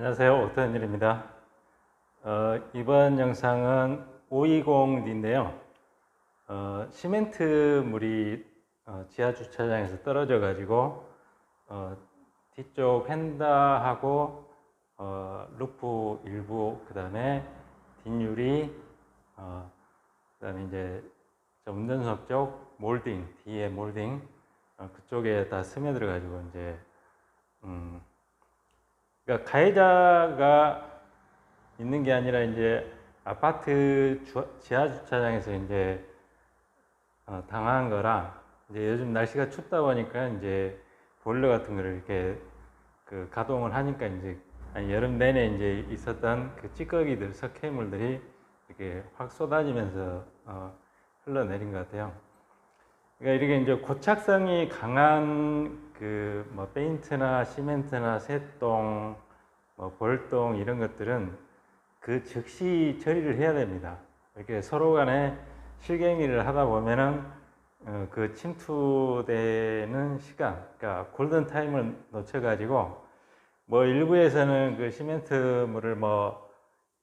안녕하세요. 오토현일입니다. 어, 이번 영상은 520D인데요. 어, 시멘트 물이 어, 지하 주차장에서 떨어져 가지고 어, 뒤쪽 휀다하고 어, 루프 일부 그 다음에 뒷유리 어, 그 다음에 이제 저 운전석 쪽 몰딩 뒤에 몰딩 어, 그쪽에 다 스며들어 가지고 이제 음, 그러니까 가해자가 있는 게 아니라 이제 아파트 주- 지하 주차장에서 이제 어, 당한 거라 이제 요즘 날씨가 춥다 보니까 이제 보일러 같은 거를 이렇게 그 가동을 하니까 이제 아니, 여름 내내 이제 있었던 그 찌꺼기들 석회물들이 이렇게 확 쏟아지면서 어, 흘러내린 것 같아요. 그러니까 이렇게 이제 고착성이 강한 그 뭐 페인트나 시멘트나 쇠똥, 뭐 볼똥 이런 것들은 그 즉시 처리를 해야 됩니다. 이렇게 서로 간에 실갱이를 하다 보면은 어, 그 침투되는 시간, 그러니까 골든 타임을 놓쳐가지고 뭐 일부에서는 그 시멘트물을 뭐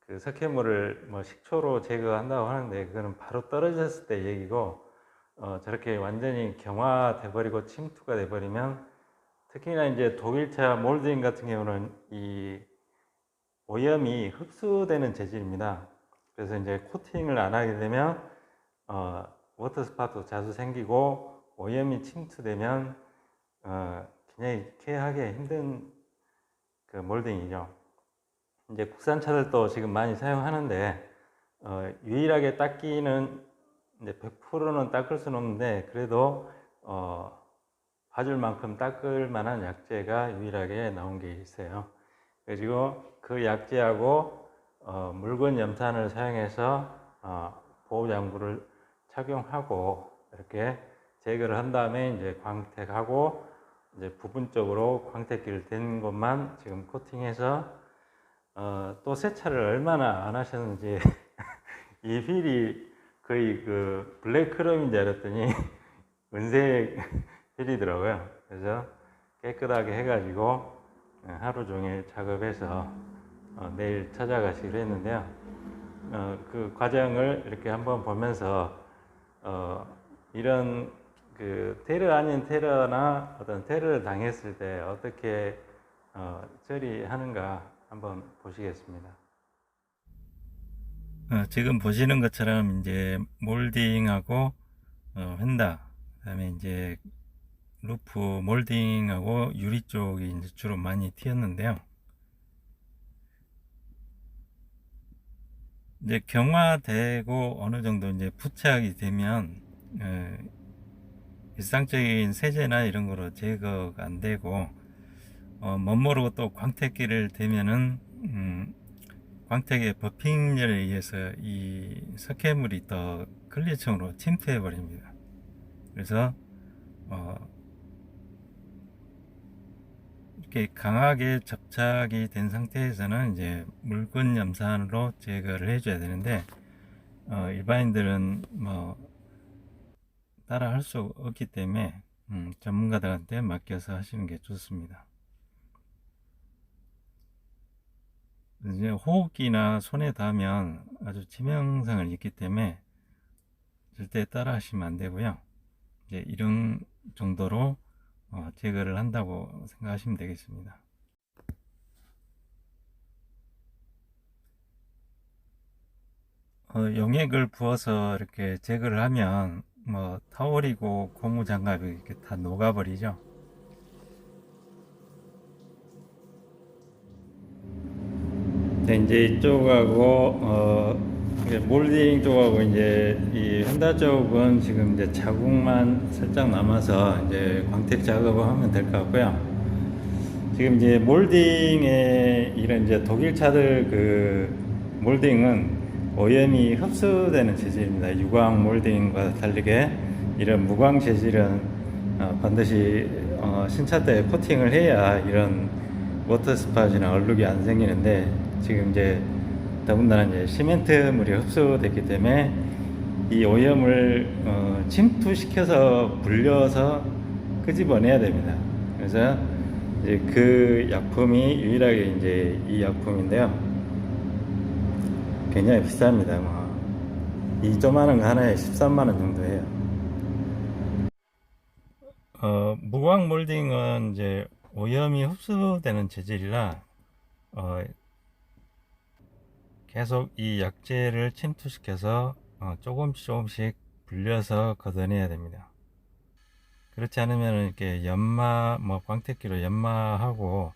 그 석회물을 뭐 식초로 제거한다고 하는데 그거는 바로 떨어졌을 때 얘기고 어, 저렇게 완전히 경화돼 버리고 침투가 돼 버리면 특히나 이제 독일차 몰딩 같은 경우는 이 오염이 흡수되는 재질입니다. 그래서 이제 코팅을 안 하게 되면 어, 워터 스팟도 자주 생기고 오염이 침투되면 어, 굉장히 케어하기 힘든 그 몰딩이죠. 이제 국산차들도 지금 많이 사용하는데 어, 유일하게 닦기는 이제 100%는 닦을 수는 없는데 그래도 어, 봐줄 만큼 닦을 만한 약재가 유일하게 나온 게 있어요. 그리고 그 약재하고 어, 물건 염산을 사용해서 어, 보호 장구를 착용하고 이렇게 제거를 한 다음에 이제 광택하고 이제 부분적으로 광택기를 댄 것만 지금 코팅해서 어, 또 세차를 얼마나 안 하셨는지 이 휠이 거의 그 블랙 크롬인 줄 알았더니 은색 휠이더라고요. 그래서 깨끗하게 해가지고 어, 하루 종일 작업해서 어, 내일 찾아가시기로 했는데요. 어, 그 과정을 이렇게 한번 보면서 어, 이런 그 테러 아닌 테러나 어떤 테러를 당했을 때 어떻게 어, 처리하는가 한번 보시겠습니다. 어, 지금 보시는 것처럼 이제 몰딩하고 어, 휀다, 그다음에 이제 루프 몰딩하고 유리 쪽이 이제 주로 많이 튀었는데요. 이제 경화되고 어느 정도 이제 부착이 되면 어, 일상적인 세제나 이런 거로 제거가 안 되고 어, 멋모르고 또 광택기를 대면은 음, 광택의 버핑열에 의해서 이 석회물이 더 클리층으로 침투해 버립니다. 그래서 어, 이렇게 강하게 접착이 된 상태에서는 이제 물건 염산으로 제거를 해줘야 되는데 어, 일반인들은 뭐 따라 할 수 없기 때문에 음, 전문가들한테 맡겨서 하시는 게 좋습니다. 이제 호흡기나 손에 닿으면 아주 치명상을 입기 때문에 절대 따라 하시면 안 되고요. 이제 이런 정도로 어, 제거를 한다고 생각하시면 되겠습니다. 어, 용액을 부어서 이렇게 제거를 하면 뭐 타월이고 고무 장갑이 이렇게 다 녹아버리죠. 네, 이제 이쪽하고 어 이게 몰딩 쪽하고 이제 이 현다 쪽은 지금 이제 자국만 살짝 남아서 이제 광택 작업을 하면 될 것 같고요. 지금 이제 몰딩에 이런 이제 독일 차들 그 몰딩은 오염이 흡수되는 재질입니다. 유광 몰딩과 다르게 이런 무광 재질은 어, 반드시 어, 신차 때 코팅을 해야 이런 워터 스팟이나 얼룩이 안 생기는데 지금 이제 더군다나 이제 시멘트 물이 흡수됐기 때문에 이 오염을 어, 침투시켜서 불려서 끄집어내야 됩니다. 그래서 이제 그 약품이 유일하게 이제 이 약품인데요. 굉장히 비쌉니다. 뭐. 이 조그마한 거 하나에 13만 원 정도 해요. 어, 무광 몰딩은 이제 오염이 흡수되는 재질이라 어, 계속 이 약재를 침투시켜서 어, 조금씩 조금씩 불려서 걷어내야 됩니다. 그렇지 않으면 이렇게 연마, 뭐 광택기로 연마하고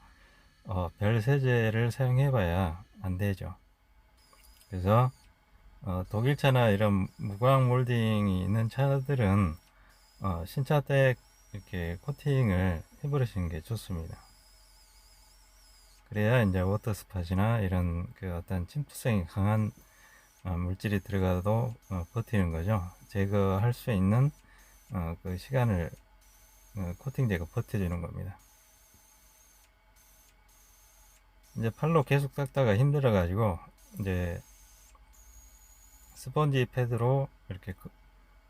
어, 별 세제를 사용해 봐야 안 되죠. 그래서 어, 독일차나 이런 무광 몰딩이 있는 차들은 어, 신차 때 이렇게 코팅을 해버리시는 게 좋습니다. 그래야 이제 워터 스팟이나 이런 그 어떤 침투성이 강한 어, 물질이 들어가도 어, 버티는 거죠. 제거할 수 있는 어, 그 시간을 어, 코팅제가 버텨주는 겁니다. 이제 팔로 계속 닦다가 힘들어 가지고 이제 스펀지 패드로 이렇게 그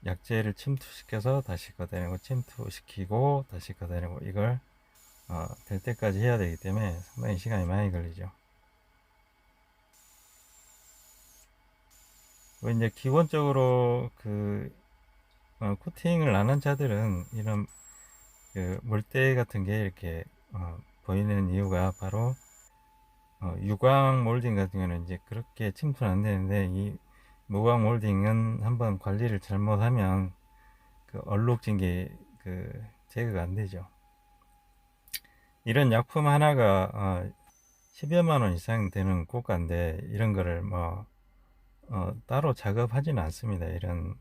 약재를 침투시켜서 다시 걷어내고 침투시키고 다시 걷어내고 이걸 어, 될 때까지 해야 되기 때문에 상당히 시간이 많이 걸리죠. 그리고 이제 기본적으로 그 어, 코팅을 안 한 차들은 이런 그 물때 같은 게 이렇게 어, 보이는 이유가 바로 어, 유광 몰딩 같은 경우는 이제 그렇게 침투는 안 되는데 이 무광 몰딩은 한번 관리를 잘못하면 그 얼룩진 게 그 제거가 안 되죠. 이런 약품 하나가 어, 10여만 원 이상 되는 고가인데 이런 거를 뭐 어, 따로 작업하지는 않습니다. 이런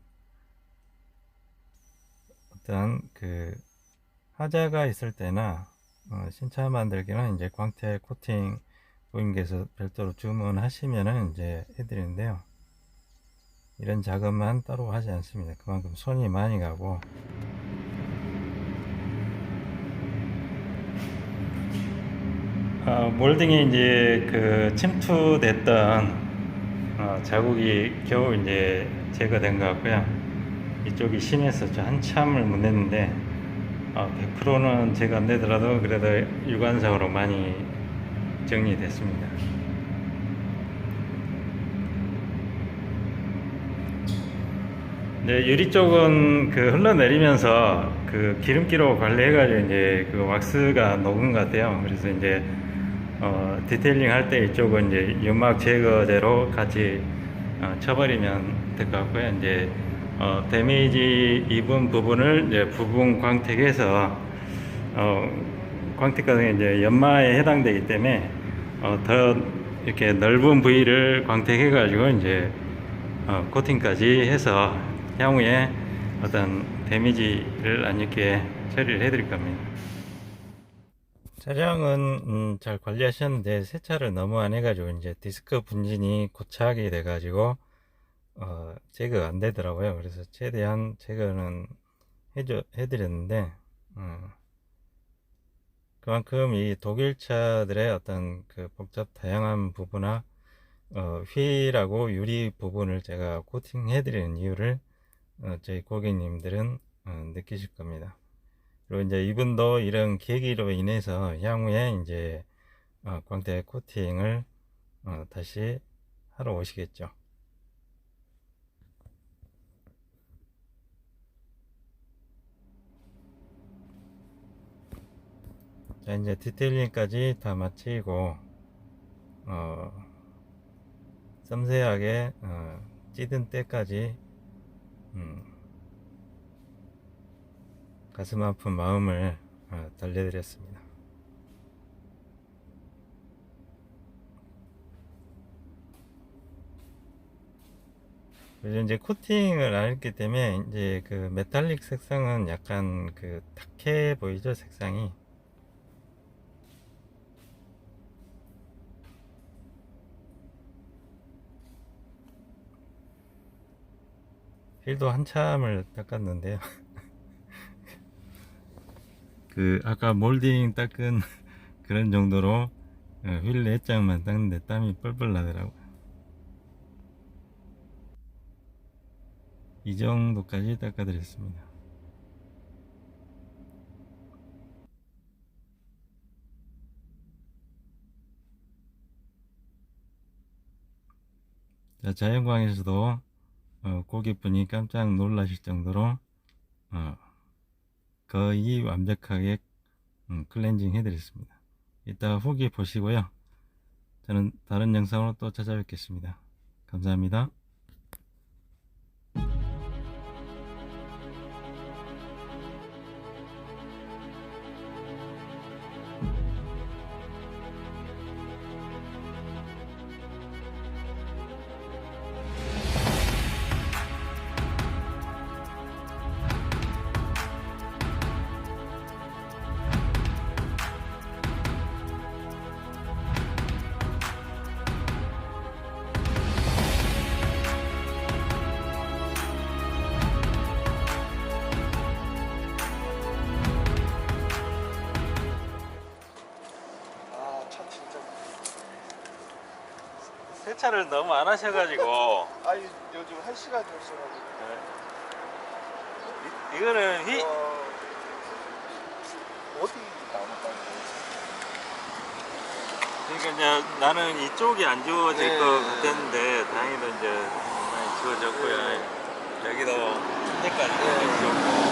어떤 그 하자가 있을 때나 어, 신차 만들기는 이제 광택 코팅 고객님께서 별도로 주문하시면은 이제 해드리는데요. 이런 작업만 따로 하지 않습니다. 그만큼 손이 많이 가고 어, 몰딩이 이제 그 침투됐던 어, 자국이 겨우 이제 제거된 것 같고요. 이쪽이 심했었죠. 한참을 못 냈는데 어, 100%는 제가 안 되더라도 그래도 유관상으로 많이 정리됐습니다. 이제 유리 쪽은 그 흘러내리면서 그 기름기로 관리해가지고 이제 그 왁스가 녹은 것 같아요. 그래서 이제 어, 디테일링 할 때 이쪽은 이제 연막 제거제로 같이 어, 쳐버리면 될 것 같고요. 이제 어, 데미지 입은 부분을 이제 부분 광택해서 어, 광택 같은 게 이제 연마에 해당되기 때문에 어, 더 이렇게 넓은 부위를 광택해 가지고 이제 어, 코팅까지 해서 향후에 어떤 데미지를 안 입게 처리를 해 드릴 겁니다. 차량은 음, 잘 관리하셨는데 세차를 너무 안 해가지고 이제 디스크 분진이 고착이 돼가지고 어, 제거가 안 되더라고요. 그래서 최대한 제거는 해줘 해드렸는데 어, 그만큼 이 독일 차들의 어떤 그 복잡 다양한 부분이나 어, 휠하고 유리 부분을 제가 코팅해드리는 이유를 어, 저희 고객님들은 어, 느끼실 겁니다. 그리고 이제 이분도 이런 계기로 인해서 향후에 이제 어, 광택 코팅을 어, 다시 하러 오시겠죠. 자 이제 디테일링까지 다 마치고 어, 섬세하게 어, 찌든 때까지 음, 가슴 아픈 마음을 어, 달래드렸습니다. 그래서 이제 코팅을 안 했기 때문에 이제 그 메탈릭 색상은 약간 그 탁해 보이죠 색상이 휠도 한참을 닦았는데요. 그 아까 몰딩 닦은 그런 정도로 어, 휠 4장만 닦는데 땀이 뻘뻘 나더라고요. 이 정도까지 닦아드렸습니다. 자, 자연광에서도 어, 고객분이 깜짝 놀라실 정도로 어, 거의 완벽하게 음, 클렌징 해드렸습니다. 이따가 후기 보시고요. 저는 다른 영상으로 또 찾아뵙겠습니다. 감사합니다. 세차를 너무 안 하셔가지고 아니, 요즘 한 시간 있어가지고. 이, 이거는 휘, 어, 어디 나무까지? 그러니까 이제 나는 이쪽이 안 지워질 네. 것 같았는데 다행히도 이제 많이 지워졌고요. 네. 여기도 색깔이 네. 지웠고.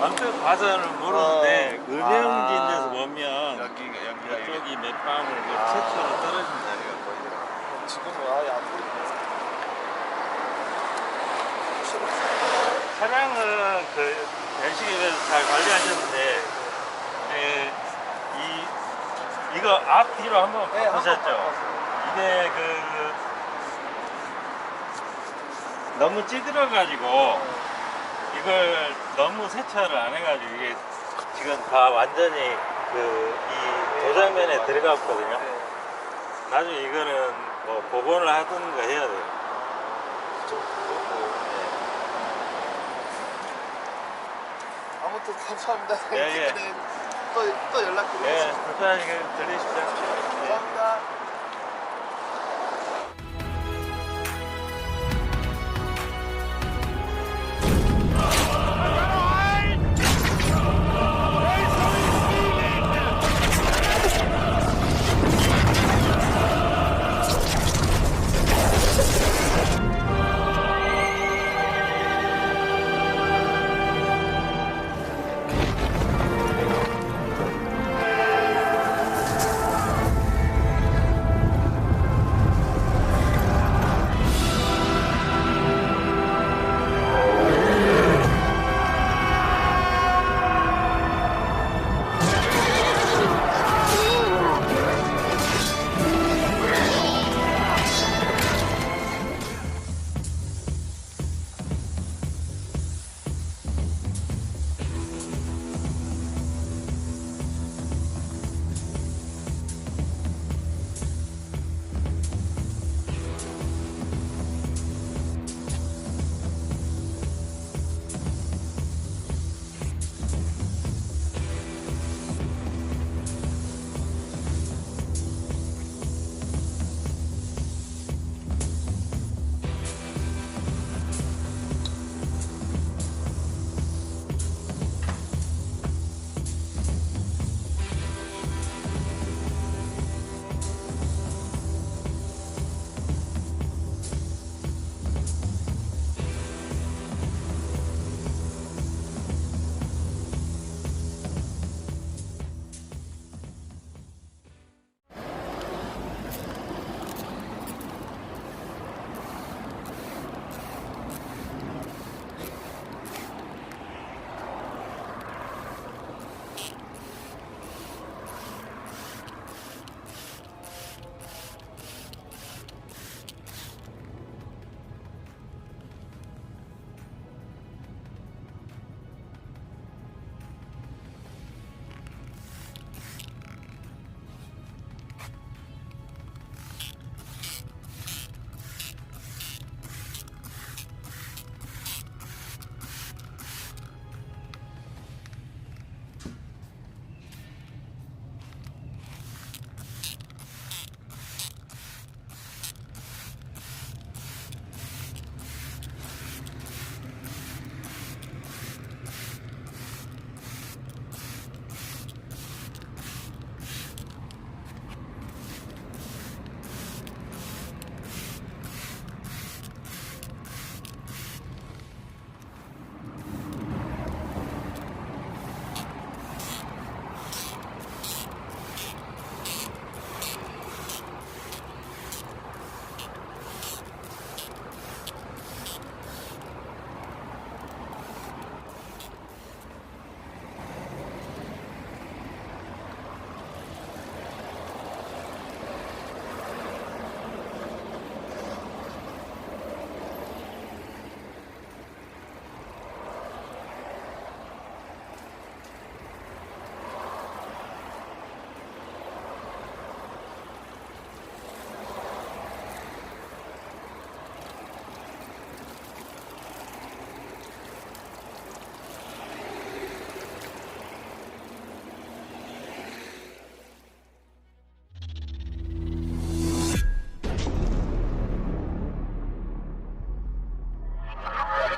완벽 봐서는 모르는데 어. 음영진 아. 데서 보면 여기가. 이쪽이 몇 방울 그 아. 채초로 떨어진 자리가 보이더라고요. 어, 지금은 아예 안 보이네. 차량은 그 연식에 잘 관리하셨는데 예, 이 이거 앞 뒤로 한번 네? 바꿨어요. 이게 그 너무 찌들어 가지고 이걸 너무 세차를 안 해가지고 이게 지금 다 완전히 그 이 도장면에 들어갔거든요. 네. 나중에 이거는 뭐 복원을 하든가 해야 돼요. 좀 그렇고. 아무튼 감사합니다. 예, 예. 또, 또 연락 드리겠습니다. 네, 불편하게 들리십시오. 네. 감사합니다.